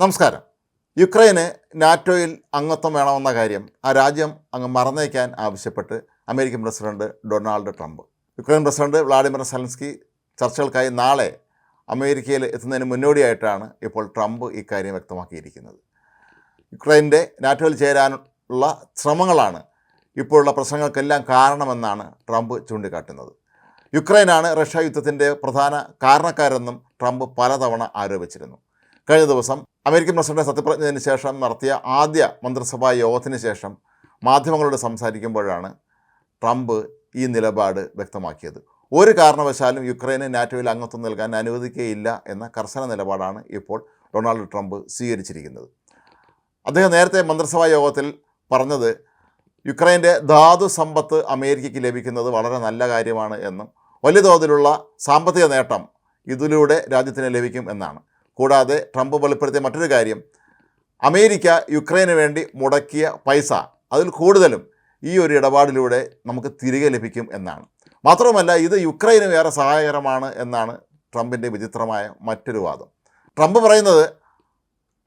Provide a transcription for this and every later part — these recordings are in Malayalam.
നമസ്കാരം. യുക്രൈന് നാറ്റോയിൽ അംഗത്വം വേണമെന്ന കാര്യം ആ രാജ്യം അങ്ങ് മറന്നേക്കാൻ ആവശ്യപ്പെട്ട് American president Donald Trump. Ukraine president Vladimir Zelensky ചർച്ചകൾക്കായി നാളെ അമേരിക്കയിൽ എത്തുന്നതിന് മുന്നോടിയായിട്ടാണ് ഇപ്പോൾ ട്രംപ് ഇക്കാര്യം വ്യക്തമാക്കിയിരിക്കുന്നത്. യുക്രൈന്റെ നാറ്റോയിൽ ചേരാനുള്ള ശ്രമങ്ങളാണ് ഇപ്പോഴുള്ള പ്രശ്നങ്ങൾക്കെല്ലാം കാരണമെന്നാണ് ട്രംപ് ചൂണ്ടിക്കാട്ടുന്നത്. യുക്രൈനാണ് റഷ്യ യുദ്ധത്തിന്റെ പ്രധാന കാരണക്കാരെന്നും ട്രംപ് പലതവണ ആരോപിച്ചിരുന്നു. കഴിഞ്ഞ ദിവസം അമേരിക്കൻ പ്രസിഡന്റ് സത്യപ്രതിജ്ഞയ്ക്ക് ശേഷം നടത്തിയ ആദ്യ മന്ത്രിസഭാ യോഗത്തിന് ശേഷം മാധ്യമങ്ങളോട് സംസാരിക്കുമ്പോഴാണ് ട്രംപ് ഈ നിലപാട് വ്യക്തമാക്കിയത്. ഒരു കാരണവശാലും യുക്രൈന് നാറ്റോയിൽ അംഗത്വം നൽകാൻ അനുവദിക്കുകയില്ല എന്ന കർശന നിലപാടാണ് ഇപ്പോൾ ഡൊണാൾഡ് ട്രംപ് സ്വീകരിച്ചിരിക്കുന്നത്. അദ്ദേഹം നേരത്തെ മന്ത്രിസഭാ യോഗത്തിൽ പറഞ്ഞത് യുക്രൈന്റെ ധാതു സമ്പത്ത് അമേരിക്കയ്ക്ക് ലഭിക്കുന്നത് വളരെ നല്ല കാര്യമാണ് എന്നും വലിയ തോതിലുള്ള സാമ്പത്തിക നേട്ടം ഇതിലൂടെ രാജ്യത്തിന് ലഭിക്കും എന്നാണ്. കൂടാതെ ട്രംപ് വെളിപ്പെടുത്തിയ മറ്റൊരു കാര്യം. അമേരിക്ക യുക്രൈന് വേണ്ടി മുടക്കിയ പൈസ. അതിൽ കൂടുതലും ഈ ഒരു ഇടപാടിലൂടെ നമുക്ക് തിരികെ ലഭിക്കും എന്നാണ്. മാത്രമല്ല ഇത് യുക്രൈന് വേറെ സഹായകരമാണ് എന്നാണ് ട്രംപിന്റെ വിചിത്രമായ മറ്റൊരു വാദം. ട്രംപ് പറയുന്നത്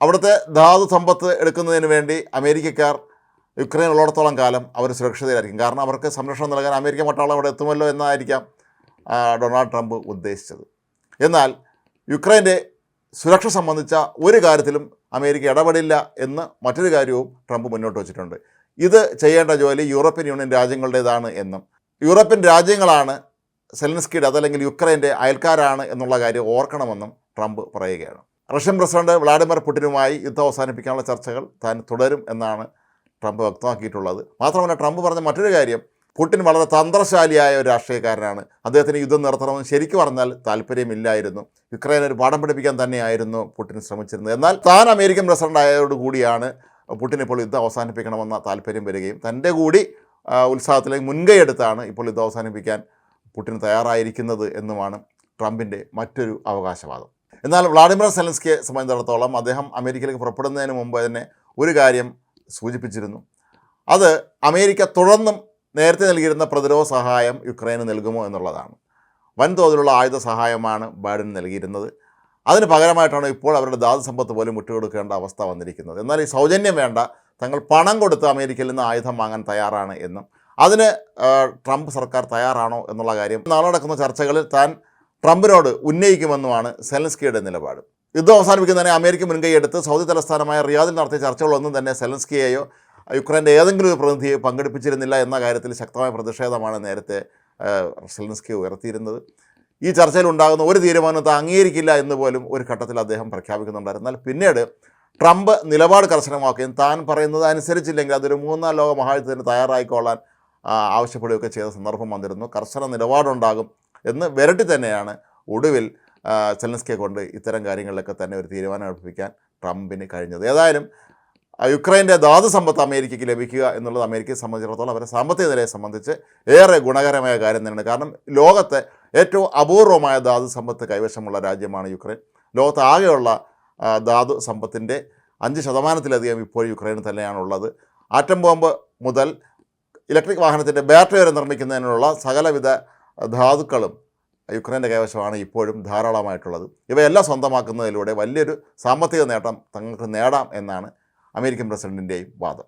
അവിടുത്തെ ധാതു സമ്പത്ത് എടുക്കുന്നതിന് വേണ്ടി അമേരിക്കക്കാർ യുക്രൈൻ ഉള്ളിടത്തോളം കാലം അവർ സുരക്ഷിതരായിരിക്കും. കാരണം അവർക്ക് സംരക്ഷണം നൽകാൻ അമേരിക്ക പട്ടാളം അവിടെ എത്തുമല്ലോ എന്നായിരിക്കാം ഡൊണാൾഡ് ട്രംപ് ഉദ്ദേശിച്ചത്. എന്നാൽ യുക്രൈന്റെ സുരക്ഷ സംബന്ധിച്ച ഒരു കാര്യത്തിലും അമേരിക്ക ഇടപെടില്ല എന്ന് മറ്റൊരു കാര്യവും ട്രംപ് മുന്നോട്ട് വച്ചിട്ടുണ്ട്. ഇത് ചെയ്യേണ്ട ജോലി യൂറോപ്യൻ യൂണിയൻ രാജ്യങ്ങളുടേതാണ് എന്നും. യൂറോപ്യൻ രാജ്യങ്ങളാണ് സെലൻസ്കിയുടെ അതല്ലെങ്കിൽ യുക്രൈന്റെ അയൽക്കാരാണ് എന്നുള്ള കാര്യം ഓർക്കണമെന്നും ട്രംപ് പറയുകയാണ്. റഷ്യൻ പ്രസിഡന്റ് വ്ളാഡിമിർ പുടിനുമായി യുദ്ധം അവസാനിപ്പിക്കാനുള്ള ചർച്ചകൾ താൻ തുടരും എന്നാണ് ട്രംപ് വ്യക്തമാക്കിയിട്ടുള്ളത്. മാത്രമല്ല ട്രംപ് പറഞ്ഞ മറ്റൊരു കാര്യം പുടിൻ വളരെ തന്ത്രശാലിയായ ഒരു രാഷ്ട്രീയക്കാരനാണ്. അദ്ദേഹത്തിന് യുദ്ധം നടത്തണമെന്ന് ശരിക്കും പറഞ്ഞാൽ താല്പര്യമില്ലായിരുന്നു. യുക്രൈൻ ഒരു പാഠം പഠിപ്പിക്കാൻ തന്നെയായിരുന്നു പുടിൻ ശ്രമിച്ചിരുന്നത്. എന്നാൽ താൻ അമേരിക്കൻ പ്രസിഡന്റ് ആയതോടുകൂടിയാണ് പുടിൻ ഇപ്പോൾ യുദ്ധം അവസാനിപ്പിക്കണമെന്ന താല്പര്യം വരികയും തന്റെ കൂടി ഉത്സാഹത്തിലേക്ക് മുൻകൈ എടുത്താണ് ഇപ്പോൾ യുദ്ധം അവസാനിപ്പിക്കാൻ പുടിൻ തയ്യാറായിരിക്കുന്നത് എന്നുമാണ് ട്രംപിന്റെ മറ്റൊരു അവകാശവാദം. എന്നാൽ വ്ളാഡിമിർ സെലൻസ്കിയെ സംബന്ധിച്ചിടത്തോളം അദ്ദേഹം അമേരിക്കയിലേക്ക് പുറപ്പെടുന്നതിന് മുമ്പ് തന്നെ ഒരു കാര്യം സൂചിപ്പിച്ചിരുന്നു. അത് അമേരിക്ക തുടർന്നും നേരത്തെ നൽകിയിരുന്ന പ്രതിരോധ സഹായം യുക്രൈന് നൽകുമോ എന്നുള്ളതാണ്. വൻതോതിലുള്ള ആയുധ സഹായമാണ് ബൈഡൻ നൽകിയിരുന്നത്. അതിന് പകരമായിട്ടാണ് ഇപ്പോൾ അവരുടെ ദാതസമ്പത്ത് പോലും വിട്ടുകൊടുക്കേണ്ട അവസ്ഥ വന്നിരിക്കുന്നത്. എന്നാൽ ഈ സൗജന്യം വേണ്ട തങ്ങൾ പണം കൊടുത്ത് അമേരിക്കയിൽ നിന്ന് ആയുധം വാങ്ങാൻ തയ്യാറാണ് എന്നും അതിന് ട്രംപ് സർക്കാർ തയ്യാറാണോ എന്നുള്ള കാര്യം നാളെ നടക്കുന്ന ചർച്ചകളിൽ താൻ ട്രംപിനോട് ഉന്നയിക്കുമെന്നുമാണ് സെലൻസ്കിയുടെ നിലപാട്. യുദ്ധം അവസാനിപ്പിക്കുന്നതിനെ അമേരിക്ക മുൻകൈയെടുത്ത് സൗദി തലസ്ഥാനമായ റിയാദിൽ നടത്തിയ ചർച്ചകളൊന്നും തന്നെ സെലൻസ്കിയെയോ യുക്രൈന്റെ ഏതെങ്കിലും ഒരു പ്രതിനിധിയെ പങ്കെടുപ്പിച്ചിരുന്നില്ല എന്ന കാര്യത്തിൽ ശക്തമായ പ്രതിഷേധമാണ് നേരത്തെ സെലൻസ്കി ഉയർത്തിയിരുന്നത്. ഈ ചർച്ചയിൽ ഉണ്ടാകുന്ന ഒരു തീരുമാനത്തെ അംഗീകരിക്കില്ല എന്ന് പോലും ഒരു ഘട്ടത്തിൽ അദ്ദേഹം പ്രഖ്യാപിക്കുന്നുണ്ടായിരുന്നു. എന്നാൽ പിന്നീട് ട്രംപ് നിലപാട് കർശനമാക്കുകയും താൻ പറയുന്നത് അനുസരിച്ചില്ലെങ്കിൽ അതൊരു മൂന്നാം ലോക മഹായുദ്ധത്തിന് തയ്യാറായിക്കൊള്ളാൻ ആവശ്യപ്പെടുകയൊക്കെ ചെയ്ത സന്ദർഭം വന്നിരുന്നു. കർശന നിലപാടുണ്ടാകും എന്ന് വിരട്ടി തന്നെയാണ് ഒടുവിൽ സെലൻസ്കിയെ കൊണ്ട് ഇത്തരം കാര്യങ്ങളിലൊക്കെ തന്നെ ഒരു തീരുമാനം എടുപ്പിക്കാൻ ട്രംപിന് കഴിഞ്ഞത്. ഏതായാലും യുക്രൈന്റെ ധാതു സമ്പത്ത് അമേരിക്കയ്ക്ക് ലഭിക്കുക എന്നുള്ളത് അമേരിക്കയെ സംബന്ധിച്ചിടത്തോളം അവരുടെ സാമ്പത്തിക നിലയെ സംബന്ധിച്ച് ഏറെ ഗുണകരമായ കാര്യം തന്നെയാണ്. കാരണം ലോകത്തെ ഏറ്റവും അപൂർവമായ ധാതു സമ്പത്ത് കൈവശമുള്ള രാജ്യമാണ് യുക്രൈൻ. ലോകത്ത് ആകെയുള്ള ആ, ധാതു സമ്പത്തിന്റെ അഞ്ച് ശതമാനത്തിലധികം ഇപ്പോൾ യുക്രൈൻ തന്നെയാണുള്ളത് ആറ്റം ബോംബ് മുതൽ ഇലക്ട്രിക് വാഹനത്തിന്റെ ബാറ്ററി വരെ നിർമ്മിക്കുന്നതിനുള്ള സകലവിധ ധാതുക്കളും യുക്രൈന്റെ കൈവശമാണ് ഇപ്പോഴും ധാരാളമായിട്ടുള്ളത്. ഇവയെല്ലാം സ്വന്തമാക്കുന്നതിലൂടെ വലിയൊരു സാമ്പത്തിക നേട്ടം തങ്ങൾക്ക് നേടാം എന്നാണ് അമേരിക്കൻ പ്രസിഡന്റിന്റെയും വാദം.